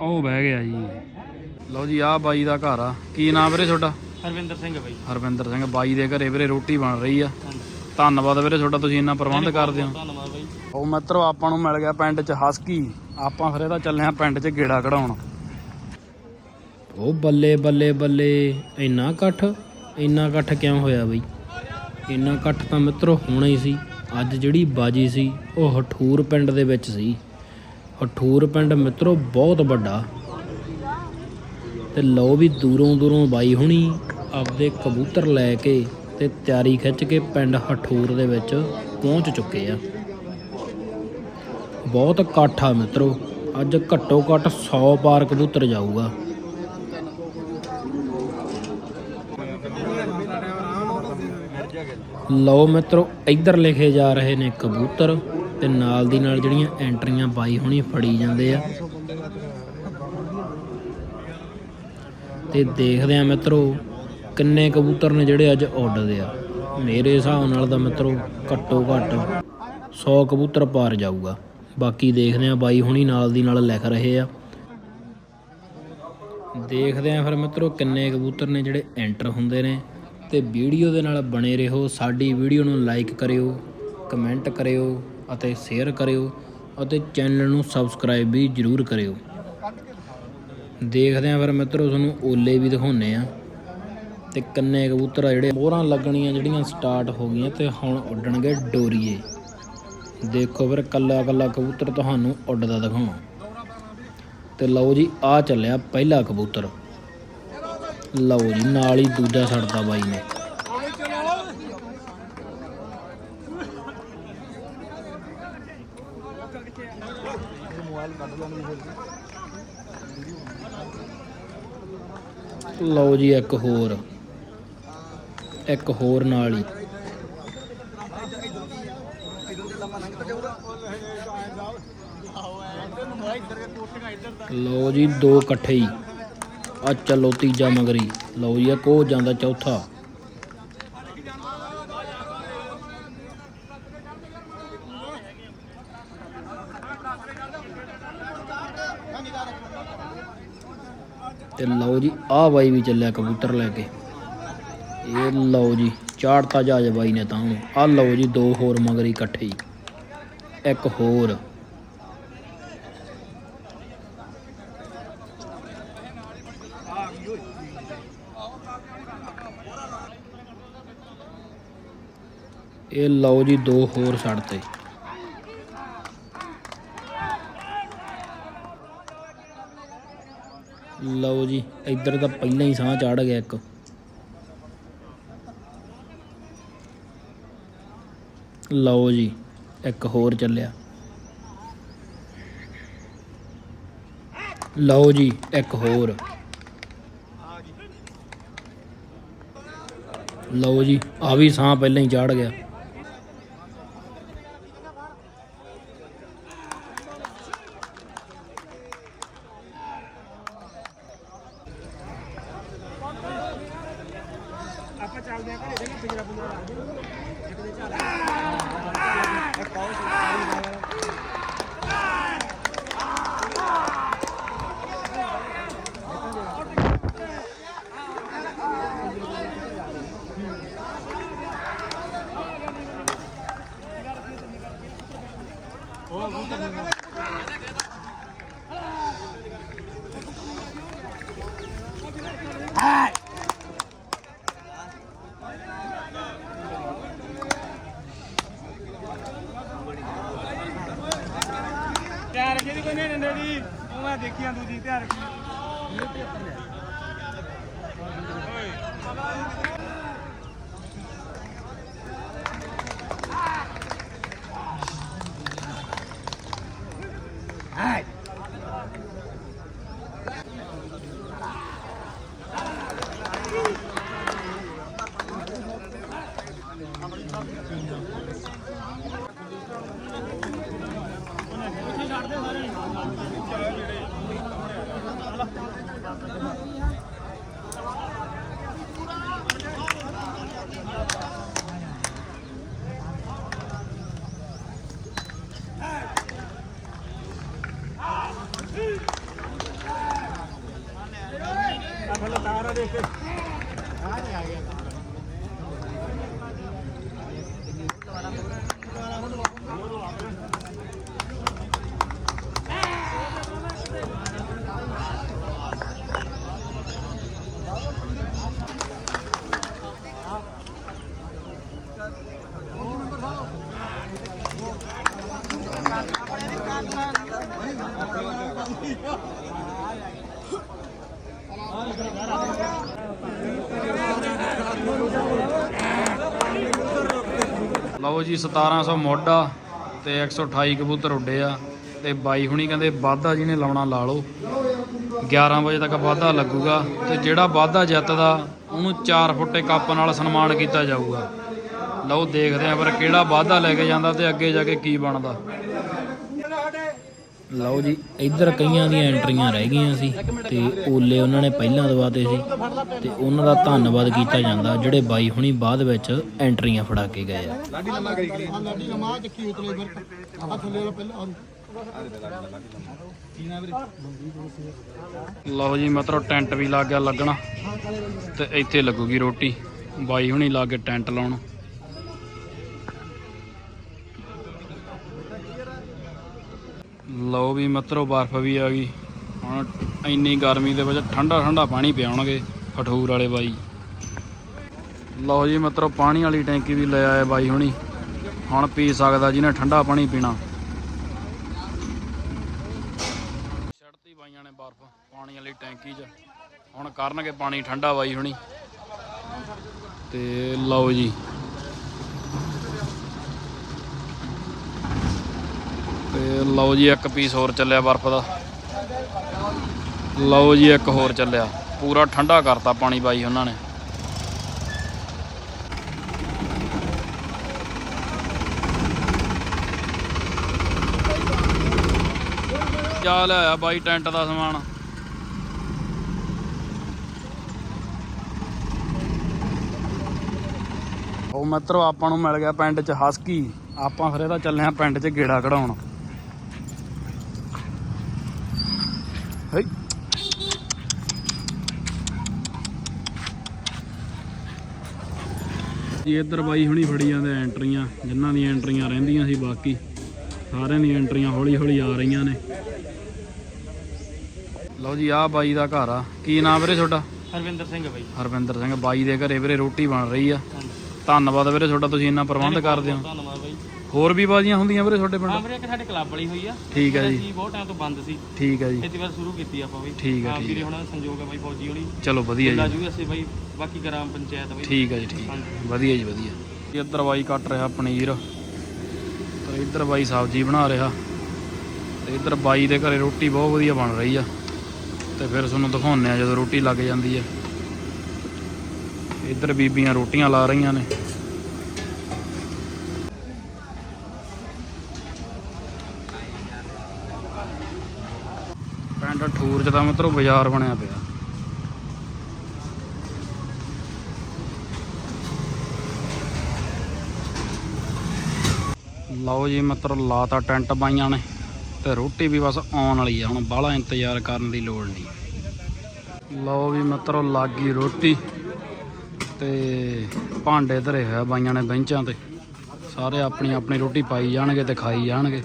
ਉਹ ਬਹਿ ਗਿਆ ਜੀ। ਲਓ ਜੀ ਆਹ ਬਾਈ ਦਾ ਘਰ ਆ। ਕੀ ਨਾਮ ਵੀਰੇ ਤੁਹਾਡਾ? ਹਰਵਿੰਦਰ ਸਿੰਘ ਬਾਈ। ਹਰਵਿੰਦਰ ਸਿੰਘ ਬਾਈ ਦੇ ਘਰੇ ਵੀਰੇ ਰੋਟੀ ਬਣ ਰਹੀ ਆ। ਧੰਨਵਾਦ ਵੀਰੇ ਤੁਹਾਡਾ ਤੁਸੀਂ ਇੰਨਾ ਪ੍ਰਬੰਧ ਕਰਦੇ ਹੋ। ਧੰਨਵਾਦ ਬਾਈ। ਉਹ ਮਿੱਤਰੋ ਆਪਾਂ ਨੂੰ ਮਿਲ ਗਿਆ ਪਿੰਡ 'ਚ ਹਸਕੀ। ਆਪਾਂ ਫਿਰ ਇਹਦਾ ਚੱਲੇ ਆ ਪਿੰਡ 'ਚ ਗੇੜਾ ਕਢਾਉਣ। ਉਹ ਬੱਲੇ ਬੱਲੇ ਬੱਲੇ ਇੰਨਾ ਇਕੱਠ ਇੰਨਾ ਇਕੱਠ ਕਿਉਂ ਹੋਇਆ ਬਈ? ਇੰਨਾ ਇਕੱਠ ਤਾਂ ਮਿੱਤਰੋ ਹੋਣਾ ਹੀ ਸੀ। ਅੱਜ ਜਿਹੜੀ ਬਾਜੀ ਸੀ, ਉਹ ਹਠੂਰ ਪਿੰਡ ਦੇ ਵਿੱਚ ਸੀ। ਹਠੂਰ ਪਿੰਡ ਮਿੱਤਰੋ ਬਹੁਤ ਵੱਡਾ। ਤੇ ਲਓ ਵੀ ਦੂਰੋਂ ਦੂਰੋਂ ਬਾਈ ਹੁਣੀ ਆਪਦੇ ਕਬੂਤਰ ਲੈ ਕੇ ਤੇ ਤਿਆਰੀ ਖਿੱਚ ਕੇ ਪਿੰਡ ਹਠੂਰ ਦੇ ਵਿੱਚ ਪਹੁੰਚ ਚੁੱਕੇ ਆ। ਬਹੁਤ ਇਕੱਠ ਆ ਮਿੱਤਰੋ। ਅੱਜ ਘੱਟੋ ਘੱਟ 100 ਪਾਰ ਕਬੂਤਰ ਜਾਊਗਾ। ਲਓ ਮਿੱਤਰੋ, ਇੱਧਰ ਲਿਖੇ ਜਾ ਰਹੇ ਨੇ ਕਬੂਤਰ ਤੇ ਨਾਲ ਦੀ ਨਾਲ ਜਿਹੜੀਆਂ ਐਂਟਰੀਆਂ ਬਾਈ ਹੁਣੀ ਫੜੀ ਜਾਂਦੇ ਆ। ਤੇ ਦੇਖਦੇ ਆ ਮਿੱਤਰੋ, ਕਿੰਨੇ ਕਬੂਤਰ ਨੇ ਜਿਹੜੇ ਅੱਜ ਉੱਡਦੇ ਆ। ਮੇਰੇ ਹਿਸਾਬ ਨਾਲ ਤਾਂ ਮਿੱਤਰੋ ਘੱਟੋ ਘੱਟ 100 ਕਬੂਤਰ ਪਾਰ ਜਾਊਗਾ। ਬਾਕੀ ਦੇਖਦੇ ਆ ਬਾਈ ਹੁਣੀ ਨਾਲ ਦੀ ਨਾਲ ਲਿਖ ਰਹੇ ਆ। ਦੇਖਦੇ ਆ ਫਿਰ ਮਿੱਤਰੋ, ਕਿੰਨੇ ਕਬੂਤਰ ਨੇ ਜਿਹੜੇ ਐਂਟਰ ਹੁੰਦੇ ਨੇ। ਤੇ ਵੀਡੀਓ ਦੇ ਨਾਲ ਬਣੇ ਰਹੋ। ਸਾਡੀ ਵੀਡੀਓ ਨੂੰ ਲਾਈਕ ਕਰਿਓ ਕਮੈਂਟ ਕਰਿਓ ਅਤੇ ਸ਼ੇਅਰ ਕਰਿਓ ਅਤੇ ਚੈਨਲ ਨੂੰ ਸਬਸਕ੍ਰਾਈਬ ਵੀ ਜਰੂਰ ਕਰਿਓ। ਦੇਖਦੇ ਆ ਫਿਰ ਮਿੱਤਰੋ, ਤੁਹਾਨੂੰ ਓਲੇ ਵੀ ਦਿਖਾਉਨੇ ਆ ਤੇ ਕੰਨੇ ਕਬੂਤਰ ਆ ਜਿਹੜੇ ਮੋਹਰਾਂ ਲੱਗਣੀਆਂ ਜਿਹੜੀਆਂ ਸਟਾਰਟ ਹੋ ਗਈਆਂ ਤੇ ਹੁਣ ਉੱਡਣਗੇ ਡੋਰੀਏ। ਦੇਖੋ ਫਿਰ ਕੱਲਾ ਕੱਲਾ ਕਬੂਤਰ ਤੁਹਾਨੂੰ ਉੱਡਦਾ ਦਿਖਾਉਣਾ। ਤੇ ਲਓ ਜੀ ਆ ਚੱਲਿਆ ਪਹਿਲਾ ਕਬੂਤਰ। ਲਓ ਜੀ, ਨਾਲ ਹੀ ਦੂਜਾ ਛੱਡਦਾ ਬਾਈ ਨੇ। ਲਓ ਜੀ, ਇੱਕ ਹੋਰ। ਇੱਕ ਹੋਰ ਨਾਲ ਹੀ। ਲਓ ਜੀ, ਦੋ ਇਕੱਠੇ ਹੀ। ਆ ਚੱਲੋ ਤੀਜਾ ਮਗਰੀ। ਲਓ ਜੀ, ਇੱਕ ਉਹ ਜਾਂਦਾ ਚੌਥਾ। ਤੇ ਲਓ ਜੀ, ਆਹ ਬਾਈ ਵੀ ਚੱਲਿਆ ਕਬੂਤਰ ਲੈ ਕੇ। ਇਹ ਲਓ ਜੀ, ਚਾੜਤਾ ਜਹਾਜ਼ ਬਾਈ ਨੇ ਤਾਂ। ਉਹਨੂੰ ਆਹ ਲਓ ਜੀ, ਦੋ ਹੋਰ ਮਗਰੀ ਇਕੱਠੇ ਹੀ। ਇੱਕ ਹੋਰ। ਇਹ ਲਓ ਜੀ ਦੋ ਹੋਰ ਛੱਡਤੇ ਲਓ ਜੀ, ਇੱਧਰ ਤਾਂ ਪਹਿਲਾਂ ਹੀ ਸਾਹ ਚੜ ਗਿਆ ਇੱਕ। ਲਓ ਜੀ, ਇੱਕ ਹੋਰ ਚੱਲਿਆ। ਲਓ ਜੀ, ਇੱਕ ਹੋਰ। ਲਓ ਜੀ, ਆ ਵੀ ਸਾਹ ਪਹਿਲਾਂ ਹੀ ਚੜ ਗਿਆ। ਜੀ 1700 ਮੋਢਾ ਤੇ 128 ਕਬੂਤਰ ਉੱਡੇ ਆ ਤੇ ਬਾਈ ਹੁਣੀ ਕਹਿੰਦੇ ਵਾਧਾ ਜਿਹਨੇ ਲਾਉਣਾ ਲਾ ਲਓ। 11 ਵਜੇ ਤੱਕ ਵਾਧਾ ਲੱਗੂਗਾ ਤੇ ਜਿਹੜਾ ਵਾਧਾ ਜਿੱਤਦਾ, ਉਹਨੂੰ 4 ਫੁੱਟੇ ਕੱਪ ਨਾਲ ਸਨਮਾਨ ਕੀਤਾ ਜਾਊਗਾ। ਲਓ ਦੇਖਦੇ ਆਂ ਪਰ ਕਿਹੜਾ ਵਾਧਾ ਲੈ ਕੇ ਜਾਂਦਾ ਤੇ ਅੱਗੇ ਜਾ ਕੇ ਕੀ ਬਣਦਾ। ਲਓ ਜੀ, ਇੱਧਰ ਕਈਆਂ ਦੀਆਂ ਐਂਟਰੀਆਂ ਰਹਿ ਗਈਆਂ ਸੀ ਤੇ ਓਲੇ ਉਹਨਾਂ ਨੇ ਪਹਿਲਾਂ ਦਵਾਤੇ ਸੀ ਤੇ ਉਹਨਾਂ ਦਾ ਧੰਨਵਾਦ ਕੀਤਾ ਜਾਂਦਾ, ਜਿਹੜੇ ਬਾਈ ਹੁਣੀ ਬਾਅਦ ਵਿੱਚ ਐਂਟਰੀਆਂ ਫੜਾ ਕੇ ਗਏ ਆ। ਲਾਡੀ ਲੰਮਾ ਕਰੀ ਗਈ ਲਾਡੀ ਲੰਮਾ ਚੱਕੀ ਉਤਲੇ ਫਿਰ ਆ ਥੱਲੇ ਵਾਲਾ ਪਹਿਲਾਂ ਲਓ ਜੀ ਮਤਲਬ ਟੈਂਟ ਵੀ ਲੱਗ ਗਿਆ ਲੱਗਣਾ ਤੇ ਇੱਥੇ ਲੱਗੂਗੀ ਰੋਟੀ। ਬਾਈ ਹੁਣੀ ਲਾ ਕੇ ਟੈਂਟ ਲਾਉਣ। ਲਓ ਵੀ ਮਤਰੋ ਬਰਫ਼ ਵੀ ਆ ਗਈ। ਹੁਣ ਇੰਨੀ ਗਰਮੀ ਦੇ ਵਿੱਚ ਠੰਡਾ ਠੰਡਾ ਪਾਣੀ ਪਿਆਉਣਗੇ ਫਠੂਰ ਵਾਲੇ ਬਾਈ। ਲਓ ਜੀ ਮਤਰੋ ਪਾਣੀ ਵਾਲੀ ਟੈਂਕੀ ਵੀ ਲੈ ਆਏ ਬਾਈ ਹੁਣੀ। ਹੁਣ ਪੀ ਸਕਦਾ ਜਿਹਨੇ ਠੰਡਾ ਪਾਣੀ ਪੀਣਾ। ਛੱਡਤੀ ਬਾਈਆਂ ਨੇ ਬਰਫ਼ ਪਾਣੀ ਵਾਲੀ ਟੈਂਕੀ 'ਚ। ਹੁਣ ਕਰਨਗੇ ਪਾਣੀ ਠੰਡਾ ਬਾਈ ਹੁਣੀ। ਤੇ ਲਓ ਜੀ। ਤੇ ਲਓ ਜੀ, ਇੱਕ ਪੀਸ ਹੋਰ ਚੱਲਿਆ ਬਰਫ਼ ਦਾ। ਲਓ ਜੀ, ਇੱਕ ਹੋਰ ਚੱਲਿਆ। ਪੂਰਾ ਠੰਡਾ ਕਰਤਾ ਪਾਣੀ ਬਾਈ ਉਹਨਾਂ ਨੇ। ਜਾ ਲਿਆ ਬਾਈ, ਟੈਂਟ ਦਾ ਸਮਾਨ। ਉਹ ਮਿੱਤਰੋ, ਆਪਾਂ ਨੂੰ ਮਿਲ ਗਿਆ ਪਿੰਡ 'ਚ ਹਸਕੀ। ਆਪਾਂ ਫਿਰ ਇਹਦਾ ਚੱਲੇ ਆ ਪਿੰਡ 'ਚ ਗੇੜਾ ਕਢਾਉਣ। ਜੀ ਇੱਧਰ ਬਾਈ ਹੁਣੀ ਫੜੀ ਜਾਂਦੇ ਐਂਟਰੀਆਂ ਜਿਨ੍ਹਾਂ ਦੀਆਂ ਐਂਟਰੀਆਂ ਰਹਿੰਦੀਆਂ ਸੀ ਬਾਕੀ ਸਾਰਿਆਂ ਦੀਆਂ ਐਂਟਰੀਆਂ ਹੌਲੀ ਹੌਲੀ ਆ ਰਹੀਆਂ ਨੇ। ਲਓ ਜੀ ਆਹ ਬਾਈ ਦਾ ਘਰ ਆ। ਕੀ ਨਾਮ ਵੀਰੇ ਤੁਹਾਡਾ? ਹਰਵਿੰਦਰ ਸਿੰਘ ਬਾਈ। ਹਰਵਿੰਦਰ ਸਿੰਘ ਬਾਈ ਦੇ ਘਰੇ ਵੀਰੇ ਰੋਟੀ ਬਣ ਰਹੀ ਆ। ਧੰਨਵਾਦ ਵੀਰੇ ਤੁਹਾਡਾ ਤੁਸੀਂ ਇੰਨਾ ਪ੍ਰਬੰਧ ਕਰਦੇ ਹੋ। ਧੰਨਵਾਦ ਬਾਈ। ਹੋਰ ਵੀ ਬਾਜ਼ੀਆਂ ਹੁੰਦੀਆਂ ਵੀਰੇ ਤੁਹਾਡੇ ਹਾਂ ਪਿੰਡ ਵੀਰੇ ਇੱਕ ਸਾਡੇ ਕਲੱਬ ਵਾਲੀ ਹੋਈ ਆ। ਠੀਕ ਹੈ ਜੀ ਜੀ। ਬਹੁਤ ਟਾਈਮ ਤੋਂ ਬੰਦ ਸੀ। ਠੀਕ ਹੈ ਜੀ। ਇੱਥੇ ਵਾਰ ਸ਼ੁਰੂ ਕੀਤੀ ਆਪਾਂ ਬਾਈ ਠੀਕ ਹੈ, ਹਾਂ ਠੀਕ ਵੀਰੇ ਹੁਣ ਸੰਯੋਗ ਹੈ ਬਾਈ ਫੌਜੀ ਹੋਣੀ। ਚਲੋ ਵਧੀਆ ਜੀ। ਲਾਜੂ ਅਸੀਂ ਬਾਈ ਬਾਕੀ ਗ੍ਰਾਮ ਪੰਚਾਇਤ ਬਾਈ। ਠੀਕ ਹੈ ਜੀ ਠੀਕ ਹੈ। ਵਧੀਆ ਜੀ ਵਧੀਆ। ਜੀ ਇੱਧਰ ਬਾਈ ਕੱਟ ਰਿਹਾ ਪਨੀਰ। ਤੇ ਇੱਧਰ ਬਾਈ ਸਬਜ਼ੀ ਬਣਾ ਰਿਹਾ। ਤੇ ਇੱਧਰ ਬਾਈ ਦੇ ਘਰੇ ਰੋਟੀ ਬਹੁਤ ਵਧੀਆ ਬਣ ਰਹੀ ਆ। ਤੇ ਫਿਰ ਤੁਹਾਨੂੰ ਦਿਖਾਉਂਦੇ ਆ ਜਦੋਂ ਰੋਟੀ ਲੱਗ ਜਾਂਦੀ ਆ। ਇੱਧਰ ਬੀਬੀਆਂ ਰੋਟੀਆਂ ਲਾ ਰਹੀਆਂ ਨੇ। ਪਿੰਡ ਠੂਰ ਚ ਤਾਂ ਮਤਲਬ ਬਾਜ਼ਾਰ ਬਣਿਆ ਪਿਆ। ਲਓ ਜੀ ਮਤਲਬ ਲਾਤਾ ਟੈਂਟ ਬਾਈਆਂ ਨੇ ਤੇ ਰੋਟੀ ਵੀ ਬਸ ਆਉਣ ਵਾਲੀ ਆ, ਹੁਣ ਬਾਹਲਾ ਇੰਤਜ਼ਾਰ ਕਰਨ ਦੀ ਲੋੜ ਨਹੀਂ। ਲਓ ਵੀ ਮਤਲਬ ਲੱਗ ਰੋਟੀ ਤੇ ਭਾਂਡੇ ਧਰੇ ਹੋਇਆ ਬਾਈਆਂ ਨੇ ਬੈਂਚਾਂ ਤੇ। ਸਾਰੇ ਆਪਣੀ ਆਪਣੀ ਰੋਟੀ ਪਾਈ ਜਾਣਗੇ ਤੇ ਖਾਈ ਜਾਣਗੇ।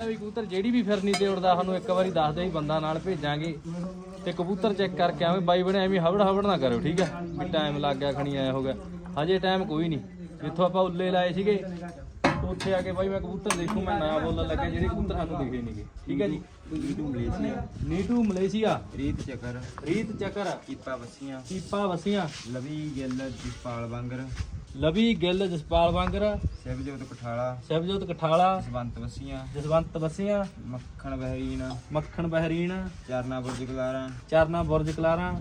ਵੀ ਕਬੂਤਰ ਜਿਹੜੀ ਵੀ ਫਿਰਨੀ ਤੇ ਉੜਦਾ ਸਾਨੂੰ ਇੱਕ ਵਾਰੀ ਦੱਸ ਦੇ ਵੀ ਬੰਦਾ ਨਾਲ ਭੇਜਾਂਗੇ ਤੇ ਕਬੂਤਰ ਚੈੱਕ ਕਰਕੇ ਆਵੇਂ ਬਾਈ ਬਣੇ ਐਵੇਂ ਹਵੜ ਹਵੜ ਨਾ ਕਰਿਓ ਠੀਕ ਹੈ? ਵੀ ਟਾਈਮ ਲੱਗ ਗਿਆ ਖਣੀ ਆਇਆ ਹੋਗਾ ਹਜੇ ਟਾਈਮ ਕੋਈ ਨਹੀਂ। ਜਿੱਥੋਂ ਆਪਾਂ ਉੱਲੇ ਲਾਏ ਸੀਗੇ ਉੱਥੇ ਆ ਕੇ ਬਾਈ ਮੈਂ ਕਬੂਤਰ ਦੇਖੂ ਮੈਂ ਨਾ ਬੋਲਣ ਲੱਗਾ ਜਿਹੜੇ ਕਬੂਤਰ ਸਾਨੂੰ ਦਿਖੇ ਨਹੀਂਗੇ ਠੀਕ ਹੈ ਜੀ? ਨੀਟੂ ਮਲੇਸ਼ੀਆ। ਨੀਟੂ ਮਲੇਸ਼ੀਆ ਰੀਤ ਚੱਕਰ। ਰੀਤ ਚੱਕਰ। ਕੀਪਾ ਵਸੀਆਂ। ਕੀਪਾ ਵਸੀਆਂ। ਲਵੀ ਗਿੱਲ ਜਸਪਾਲ ਵਾਂਗਰ ਲਵੀ ਗਿੱਲ ਜਸਪਾਲ ਵਾਂਗਰ ਸਿਵਜੋਤ ਕਠਾਲਾ ਸਹਿਬਜੋਤ ਕਠਾਲਾ ਜਸਵੰਤ ਵਸੀਆਂ ਜਸਵੰਤ ਵਸੀਆਂ ਮੱਖਣ ਬਹਿਰੀਨ ਮੱਖਣ ਬਹਿਰੀਨ ਚਰਨਾ ਬੁਰਜ ਕਲਾਰਾਂ ਚਰਨਾ ਬੁਰਜ ਕਲਾਰਾਂ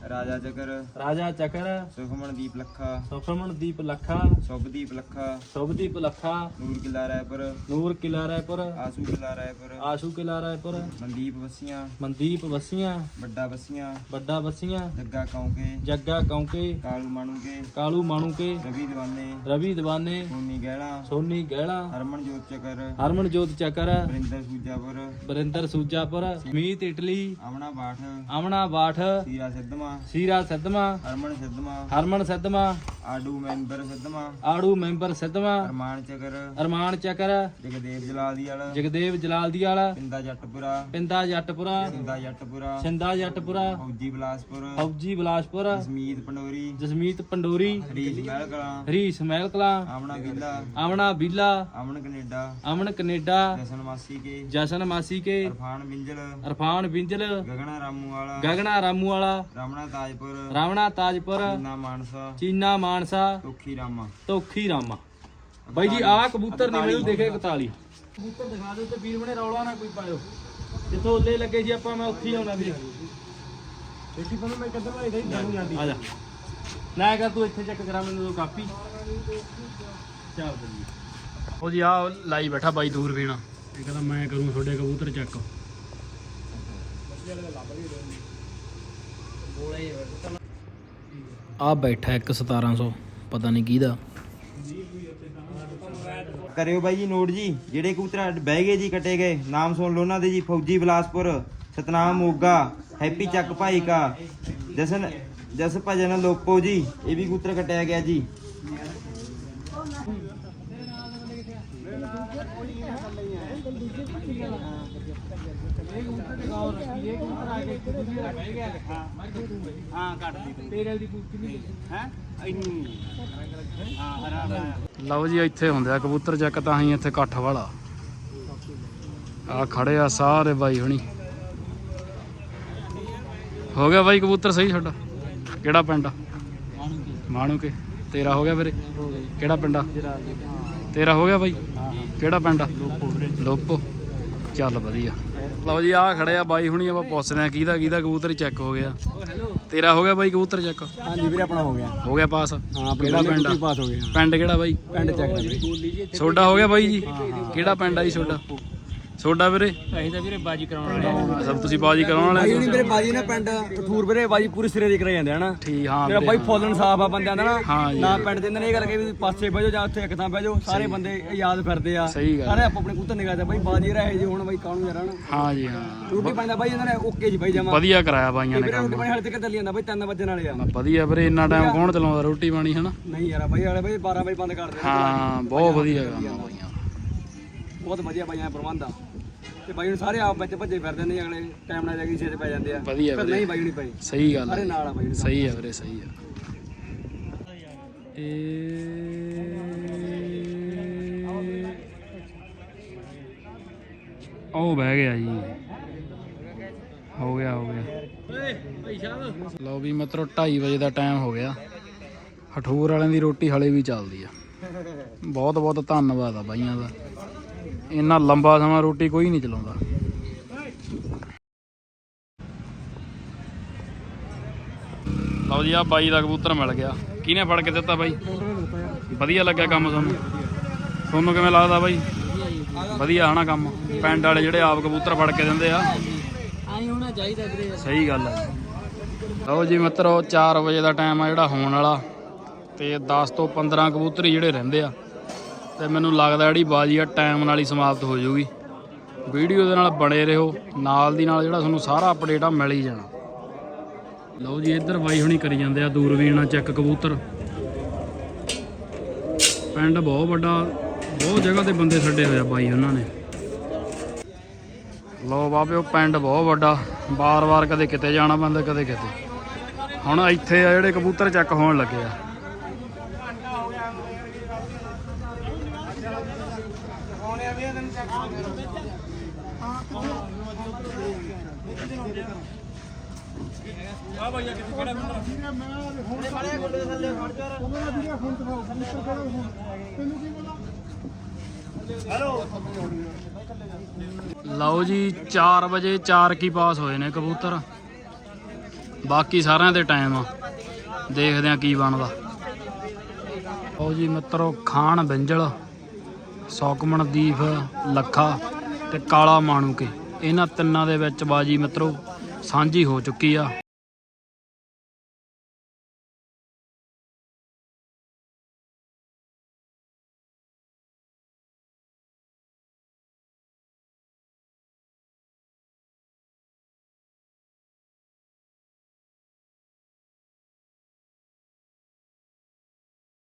ਰਾਜਾ ਚੱਕਰ ਰਾਜਾ ਚੱਕਰ ਸੁਖਮਨਦੀਪ ਲੱਖਾ ਸੁਖਮਨਦੀਪ ਲੱਖਾ ਸੁਭਦੀਪ ਲੱਖਾ ਸੁਭਦੀਪ ਲੱਖਾ ਨੂਰ ਕਿਲਾ ਰਾਏਪੁਰ ਨੂਰ ਕਿਲਾ ਰਾਏਪੁਰ ਆਸੂ ਕਿਲਾ ਰਾਏਪੁਰ ਆਸ਼ੂ ਕਿਲਾ ਰਾਏਪੁਰ ਮਨਦੀਪ ਵਸੀਆਂ ਮਨਦੀਪ ਵਸੀਆਂ ਵੱਡਾ ਵਸੀਆਂ ਵੱਡਾ ਵਸੀਆਂ ਜੱਗਾ ਕੌਂਕੇ ਜੱਗਾ ਕੌਂਕੇ ਕਾਲੂ ਮਾਣੂਕੇ ਕਾਲੂ ਮਾਣੂਕੇ ਰਵੀ ਦੀਵਾਨੇ ਰਵੀ ਦੀਵਾਨੇ ਸੋਨੀ ਗਹਿਣਾ Soni ਗਹਿਲਾ Harmanjot Chakkar Harmanjot Chakkar Varinder Sujapur Barinder Sujapur Meet Italy Amna Bath Amna Bath Seera Sidhma Seera Sidhma Harman Sidhma Harman Sidhma Aadu member Sidhma Aadu member Sidhma Arman Chakkar Arman Chakkar Jagdev ਜਲਾਦੀ ਵਾਲਾ ਜਗਦੇਵ ਜਲਾਲਦੀ ਵਾਲਾ ਪਿੰਦਾ ਜੱਟਪੁਰਾ ਪਿੰਦਾ Jattpura Sinda Jattpura Sinda Jattpura Fauji Bilaspur Fauji Bilaspur Jasmeet Pandori Jasmeet Pandori Harish Mahil Kalan Haris Mahil Kalan Amna Bila Aman Canada Aman Canada Jasan ਮਾਸੀ ਕੇ ਜਸ਼ਨ ਮਾਸੀ ਕੇ ਅਰਫਾਨ ਬਿੰਜਲ ਅਰਫਾਨ ਬਿੰਜਲ ਗਗਨਾ ਰਾਮੂ ਵਾਲਾ ਗਗਨਾ ਰਾਮੂ ਵਾਲਾ ਰਾਮਣਾ ਤਾਜਪੁਰ। ਰਾਵਣਾ ਤਾਜਪੁਰ। ਨਾ ਮਾਨਸਾ। ਚੀਨਾ ਮਾਨਸਾ। ਤੋਖੀ ਰਾਮਾ। ਤੋਖੀ ਰਾਮਾ। ਬਾਈ ਜੀ ਆਹ ਕਬੂਤਰ ਨਹੀਂ ਮੈਨੂੰ ਦੇਖੇ 41 ਕਬੂਤਰ ਦਿਖਾ ਦਿਓ ਤੇ ਵੀਰ ਬਣੇ ਰੌਲਾ ਨਾ ਕੋਈ ਪਾਇਓ। ਜਿੱਥੋਂ ਉੱਲੇ ਲੱਗੇ ਜੀ ਆਪਾਂ ਮੈਂ ਉੱਥੇ ਹੀ ਆਉਣਾ ਵੀਰੇ। ਛੇਤੀ ਬੰਦ ਮੈਂ ਕਦੋਂ ਵਾਲੀ ਗਈ ਜਾਨੂੰ ਜਾਂਦੀ। ਆ ਜਾ। ਨਾ ਕਰ ਤੂੰ ਇੱਥੇ ਚੈੱਕ ਕਰਾ ਮੈਨੂੰ ਕਾਪੀ। ਚੱਲ ਜੀ। ਉਹ ਜੀ ਆ ਲਾਈ ਬੈਠਾ ਬਾਈ ਦੂਰਬੀਨ ਇਹ ਕਹਿੰਦਾ ਮੈਂ ਕਰੂੰ ਤੁਹਾਡੇ ਕਬੂਤਰ ਚੈੱਕ। ਆ ਬੈਠਾ ਇੱਕ 1700 ਪਤਾ ਨਹੀਂ ਕਿਹਦਾ। ਕਰਿਓ ਬਾਈ ਜੀ ਨੋਟ ਜੀ, ਜਿਹੜੇ ਕਬੂਤਰ ਬਹਿ ਗਏ ਜੀ ਕੱਟੇ ਗਏ, ਨਾਮ ਸੁਣ ਲਓ ਉਹਨਾਂ ਦੇ ਜੀ, ਫੌਜੀ ਬਲਾਸਪੁਰ, ਸਤਨਾਮ ਮੋਗਾ, ਹੈਪੀ ਚੱਕ ਭਾਈ ਕਾ ਜਸਨ, ਜਸ ਭਜਨ ਲੋਪੋ ਜੀ, ਇਹ ਵੀ ਕਬੂਤਰ ਕੱਟਿਆ ਗਿਆ ਜੀ। ਲਓ ਜੀ, ਇੱਥੇ ਹੁੰਦੇ ਆ ਕਬੂਤਰ ਚੈੱਕ ਤਾਂ ਹੀ ਇੱਥੇ ਇਕੱਠ ਵਾਲਾ। ਆ ਖੜੇ ਆ ਸਾਰੇ ਬਾਈ ਹੁਣੀ। ਹੋ ਗਿਆ ਬਾਈ ਕਬੂਤਰ ਸਹੀ ਤੁਹਾਡਾ? ਕਿਹੜਾ ਪਿੰਡ ਆ? ਮਾਣੂ ਕੇ ਤੇਰਾ ਹੋ ਗਿਆ ਵੀਰੇ? ਕਿਹੜਾ ਪਿੰਡ ਆ? ਤੇਰਾ ਹੋ ਗਿਆ ਬਾਈ? ਕਿਹੜਾ ਪਿੰਡ ਆ? ਲੋਪੋ। ਚੱਲ ਵਧੀਆ। ਲਓ ਜੀ ਆ ਖੜੇ ਆ ਬਾਈ ਹੁਣੀ ਆਪਾਂ ਪੁੱਛਦੇ ਆ ਕਿਹਦਾ ਕਿਹਦਾ ਕਬੂਤਰ ਚੈੱਕ ਹੋ ਗਿਆ? ਤੇਰਾ ਹੋ ਗਿਆ ਬਾਈ ਕਬੂਤਰ ਚੈੱਕ ਹਾਂਜੀ ਵੀਰੇ ਆਪਣਾ ਹੋ ਗਿਆ। ਹੋ ਗਿਆ ਪਾਸ ਹਾਂ ਕਿਹੜਾ ਪਿੰਡ ਪਾਸ ਹੋ ਗਿਆ। ਪਿੰਡ ਕਿਹੜਾ ਬਾਈ? ਪਿੰਡ ਚੱਕ ਸੋਡਾ ਹੋ ਗਿਆ ਬਾਈ ਜੀ। ਕਿਹੜਾ ਪਿੰਡ ਆ ਜੀ ਸੋਡਾ ਸੋਡਾ ਵੀਰੇ? ਅਸੀਂ ਤਾਂ ਵੀਰੇ ਬਾਜੀ ਕਰਾਉਣ ਵਾਲੇ ਸਭ ਤੁਸੀਂ ਬਾਜੀ ਕਰਾਉਣ ਵਾਲੇ ਨਹੀਂ ਵੀਰੇ ਬਾਜੀ ਨਾ ਪਿੰਡ ਕਠੂਰ ਵੀਰੇ ਬਾਜੀ ਪੂਰੀ ਸਿਰੇ ਦੀ ਕਰਾਈ ਜਾਂਦੇ ਹਨਾ? ਠੀਕ ਹਾਂ ਮੇਰਾ ਬਾਈ ਫੋਲਨ ਸਾਫ਼ ਆ ਬੰਦਿਆਂ ਦਾ ਹਾਂ ਨਾ ਜੀ। ਨਾ ਪਿੰਡ ਦੇ ਅੰਦਰ ਇਹ ਗੱਲ ਕਿ ਵੀ ਪਾਸੇ ਬਹਿ ਜਾਓ ਜਾਂ ਉੱਥੇ ਇੱਕ ਥਾਂ ਬਹਿ ਜਾਓ ਸਾਰੇ ਬੰਦੇ ਯਾਦ ਫਿਰਦੇ ਆ। ਸਹੀ ਗੱਲ। ਸਾਰੇ ਆਪੋ ਆਪਣੇ ਕੁੱਤੇ ਨਿਗਾਹ ਤੇ ਬਾਈ ਬਾਜੀ ਰਹੇ ਜੀ ਹੁਣ ਬਾਈ ਕਾਹਨੂੰ ਯਾਰ ਹਨਾ? ਹਾਂ ਜੀ ਹਾਂ। ਰੋਟੀ ਪਾਣੀ ਦਾ ਬਾਈ ਇਹਨਾਂ ਨੇ ਓਕੇ ਜੀ ਬਾਈ ਜਮਾ। ਵਧੀਆ ਕਰਾਇਆ ਬਾਈਆਂ ਨੇ ਵੀਰੇ ਰੋਟੀ ਕੰਮ ਪਾਣੀ ਹਲੇ ਤੱਕ ਚੱਲੀ ਜਾਂਦਾ ਬਾਈ? 3 ਵਜੇ ਵਾਲੇ ਆ। ਵਧੀਆ ਵੀਰੇ ਇੰਨਾ ਟਾਈਮ ਕੌਣ ਚਲਾਉਂਦਾ ਰੋਟੀ ਪਾਣੀ ਹਨਾ? ਨਹੀਂ ਯਾਰ ਬਾਈ ਵਾਲੇ ਬਾਈ 12 ਵਜੇ ਬੰਦ ਕਰ ਹਾਂ ਬਹੁਤ ਵਧੀਆ ਕੰਮ ਆ ਬਾਈਆਂ ਬਹੁਤ ਵਧੀਆ ਬਾਈ ਐ ਪ੍ਰਬੰਧ ਆ। ਤੇ ਬਾਈ ਨੂੰ ਸਾਰੇ ਆਪ ਵਿੱਚ ਭੱਜੇ ਫਿਰਦੇ ਨੇ ਅਗਲੇ ਟਾਈਮ ਨਾਲ ਜਾ ਕੇ ਛੇਤ ਪੈ ਜਾਂਦੇ ਆ। ਵਧੀਆ ਪਰ ਨਹੀਂ ਬਾਈ ਨਹੀਂ ਪਈ ਸਹੀ ਗੱਲ ਸਾਰੇ ਹੈ ਨਾਲ ਆ ਬਾਈ ਨੂੰ ਸਹੀ ਹੈ ਵੀਰੇ ਸਹੀ ਹੈ ਉਹ ਬਹਿ ਗਿਆ ਜੀ। ਹੋ ਗਿਆ ਹੋ ਗਿਆ। ਲਓ ਵੀ ਮਤਰੋ 2:30 ਵਜੇ ਦਾ ਟਾਈਮ ਹੋ ਗਿਆ। ਹਠੂਰ ਵਾਲਿਆਂ ਦੀ ਰੋਟੀ ਹਲੇ ਵੀ ਚੱਲਦੀ ਆ। ਬਹੁਤ ਬਹੁਤ ਧੰਨਵਾਦ ਆ ਬਾਈਆਂ ਦਾ। ਇੰਨਾ ਲੰਬਾ ਸਮਾਂ ਰੋਟੀ ਕੋਈ ਨਹੀਂ ਚਲਾਉਂਦਾ। ਲਓ ਜੀ ਆ ਬਾਈ ਦਾ ਕਬੂਤਰ ਮਿਲ ਗਿਆ। ਕਿਹਨੇ ਫੜ ਕੇ ਦਿੱਤਾ ਬਾਈ? ਵਧੀਆ ਲੱਗਿਆ ਕੰਮ ਤੁਹਾਨੂੰ। ਤੁਹਾਨੂੰ ਕਿਵੇਂ ਲੱਗਦਾ ਬਾਈ? ਵਧੀਆ ਹਨਾ ਕੰਮ? ਪਿੰਡ ਵਾਲੇ ਜਿਹੜੇ ਆਪ ਕਬੂਤਰ ਫੜ ਕੇ ਦਿੰਦੇ ਆ। ਆਈ ਹੋਣਾ ਚਾਹੀਦਾ ਵੀਰੇ। ਸਹੀ ਗੱਲ ਹੈ ਲਓ ਜੀ ਮਿੱਤਰੋ 4 ਵਜੇ ਦਾ ਟਾਈਮ ਆ ਜਿਹੜਾ ਹੋਣ ਵਾਲਾ। ਤੇ 10 ਤੋਂ 15 ਕਬੂਤਰ ਜਿਹੜੇ ਰਹਿੰਦੇ ਆ। ਤੇ ਮੈਨੂੰ ਲੱਗਦਾ ਜਿਹੜੀ ਬਾਜੀ ਆ, ਟਾਈਮ ਨਾਲ ਹੀ ਸਮਾਪਤ ਹੋ ਜਾਊਗੀ। ਵੀਡੀਓ ਦੇ ਨਾਲ ਬਣੇ ਰਹੋ, ਨਾਲ ਦੀ ਨਾਲ ਜਿਹੜਾ ਤੁਹਾਨੂੰ ਸਾਰਾ ਅਪਡੇਟ ਆ, ਮਿਲ ਹੀ ਜਾਣਾ। ਲਓ ਜੀ, ਇੱਧਰ ਬਾਈ ਹੁਣੀ ਕਰੀ ਜਾਂਦੇ ਆ, ਦੂਰਬੀਨ ਨਾਲ ਚੈੱਕ ਕਬੂਤਰ। ਪਿੰਡ ਬਹੁਤ ਵੱਡਾ, ਬਹੁਤ ਜਗ੍ਹਾ ਤੇ ਬੰਦੇ ਛੱਡੇ ਹੋਏ ਆ ਬਾਈ ਉਹਨਾਂ ਨੇ। ਲੋ ਬਾਬਿਓ ਪਿੰਡ ਬਹੁਤ ਵੱਡਾ ਬਾਰ-ਬਾਰ ਕਦੇ ਕਿਤੇ ਜਾਣਾ ਪੈਂਦਾ, ਕਦੇ ਕਿਤੇ। ਹੁਣ ਇੱਥੇ ਆ ਜਿਹੜੇ ਕਬੂਤਰ ਚੱਕ ਹੋਣ ਲੱਗੇ ਆ। ਲਓ ਜੀ 4 ਵਜੇ 4 ਕੀ ਪਾਸ ਹੋਏ ਨੇ ਕਬੂਤਰ। ਬਾਕੀ ਸਾਰਿਆਂ ਦੇ ਟਾਈਮ ਆ। ਦੇਖਦੇ ਆ ਕੀ ਬਣਦਾ। ਉਹ ਜੀ ਮਿੱਤਰੋ ਖਾਨ ਬਿੰਜਲ ਸੌਕਮਣ, ਦੀਪ, ਲੱਖਾ ਤੇ ਕਾਲਾ ਮਾਣੂਕੇ। ਇਹਨਾਂ ਤਿੰਨਾਂ ਦੇ ਵਿੱਚ ਬਾਜੀ ਮਿੱਤਰੋ, ਸਾਂਝੀ ਹੋ ਚੁੱਕੀ ਆ।